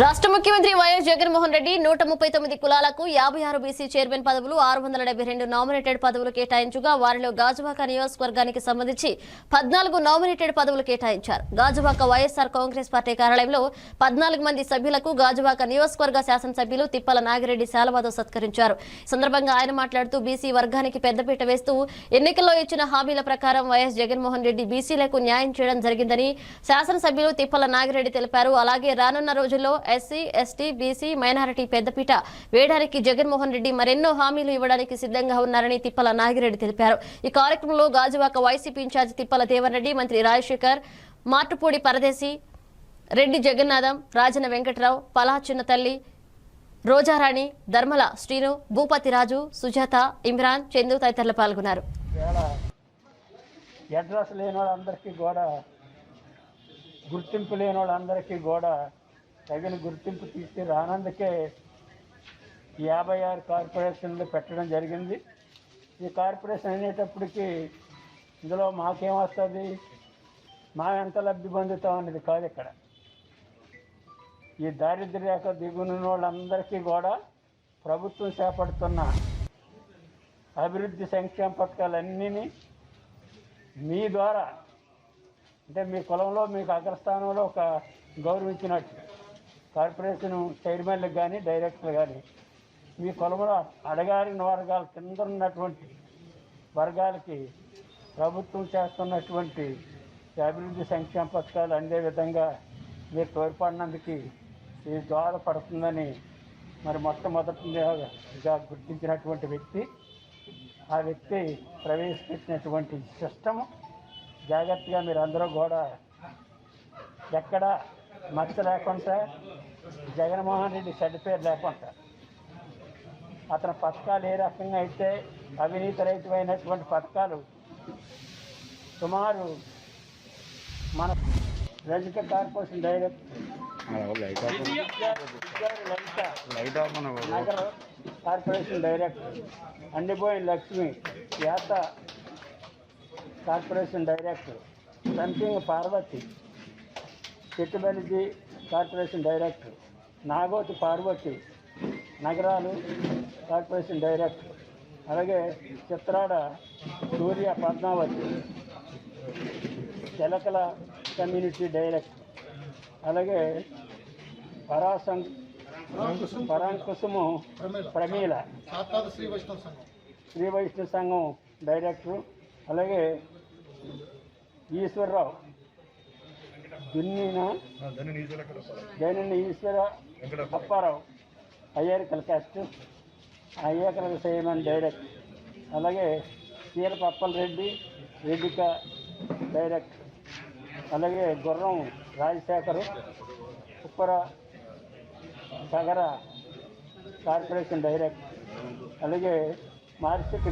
రాష్ట్ర ముఖ్యమంత్రి వైఎస్ జగన్మోహన్ రెడ్డి నూట ముప్పై తొమ్మిది కులాలకు యాభై ఆరు బీసీ చైర్మన్ పదవులు ఆరు వందల డెబ్బై రెండు నామినేటెడ్ పదవులు కేటాయించగా వారిలో గాజువాక నియోజకవర్గానికి సంబంధించి పద్నాలుగు నామినేటెడ్ పదవులు కేటాయించారు. గాజువాక వైఎస్ఆర్ కాంగ్రెస్ పార్టీ కార్యాలయంలో పద్నాలుగు మంది సభ్యులకు గాజువాక నియోజకవర్గ శాసనసభ్యులు తిప్పల నాగిరెడ్డి శాలవాతో సత్కరించారు. సందర్భంగా ఆయన మాట్లాడుతూ బీసీ వర్గానికి పెద్దపీట వేస్తూ ఎన్నికల్లో ఇచ్చిన హామీల ప్రకారం వైఎస్ జగన్మోహన్ రెడ్డి బీసీలకు న్యాయం చేయడం జరిగిందని శాసనసభ్యులు తిప్పల నాగిరెడ్డి తెలిపారు. అలాగే రానున్న రోజుల్లో ఎస్సీ ఎస్టీ బీసీ మైనారిటీ పెద్దపీట వేయడానికి జగన్మోహన్ రెడ్డి మరెన్నో హామీలు ఇవ్వడానికి సిద్ధంగా ఉన్నారని తిప్పల నాగిరెడ్డి తెలిపారు. ఈ కార్యక్రమంలో గాజువాక వైసీపీ ఇన్ఛార్జి తిప్పల దేవరెడ్డి మంత్రి రాజశేఖర్ మాటుపూడి పరదేశి రెడ్డి జగన్నాథం రాజన వెంకట్రావు పలా చిన్నతల్లి రోజారాణి ధర్మల శ్రీను భూపతిరాజు సుజాత ఇమ్రాన్ చందు తదితరులు పాల్గొన్నారు. అడ్రస్ లేని వాళ్ళందరికీ కూడా గుర్తింపు లేని వాళ్ళందరికీ కూడా తగిన గుర్తింపు తీసి రానందుకే యాభై ఆరు కార్పొరేషన్లు పెట్టడం జరిగింది. ఈ కార్పొరేషన్ అనేటప్పటికీ ఇందులో మాకేం వస్తుంది మా ఎంత లబ్ధి పొందుతాం అనేది కాదు ఇక్కడ. ఈ దారిద్ర్య రేఖ దిగున వాళ్ళందరికీ కూడా ప్రభుత్వం చేపడుతున్న అభివృద్ధి సంక్షేమ పథకాలన్నీ మీ ద్వారా అంటే మీ కులంలో మీకు అగ్రస్థానంలో ఒక గౌరవించినట్టు. కార్పొరేషన్ చైర్మన్లకు కానీ డైరెక్టర్లు కానీ మీ కులంలో అడగారిన వర్గాల కింద ఉన్నటువంటి వర్గాలకి ప్రభుత్వం చేస్తున్నటువంటి అభివృద్ధి సంక్షేమ పథకాలు అందే విధంగా మీరు తోడ్పడినందుకు ఇది దోహదపడుతుందని మరి మొట్టమొదటిగా గుర్తించినటువంటి వ్యక్తి. ఆ వ్యక్తి ప్రవేశపెట్టినటువంటి సిస్టమ్. జాగ్రత్తగా మీరు అందరూ కూడా ఎక్కడ మచ్చ లేకుండా జగన్మోహన్ రెడ్డి పేరు లేకుండా. అతని పథకాలు ఏ రకంగా అయితే అవినీతి రహితమైనటువంటి పథకాలు సుమారు మన రజిక కార్పొరేషన్ డైరెక్టర్ లలిత నగర కార్పొరేషన్ డైరెక్టర్ అండిపోయిన లక్ష్మి యాత కార్పొరేషన్ డైరెక్టర్ సంపింగ్ Parvathi చిట్టుబెల్లిజీ corporation director Nagothi Parvathi Nagaralu corporation director. అలాగే చిత్రాడ సూర్య పద్మావతి తెలకల కమ్యూనిటీ డైరెక్టర్. అలాగే పరాసం పరాంకుశము ప్రమీల. శ్రీ వైష్ణవ సంఘం. శ్రీ వైష్ణవ సంఘం డైరెక్టరు. అలాగే ఈశ్వరరావు. దున్నీన జైనని ఈశ్వర అప్పారావు అయ్యరికల క్యాస్ట్ అయ్యకల చేయమని డైరెక్ట్. అలాగే చీరపు అప్పల్ రెడ్డి రెడ్డిక డైరెక్ట్. అలాగే గుర్రం రాజశేఖరు ఉప్పర సగర కార్పొరేషన్ డైరెక్ట్. అలాగే మార్కెట్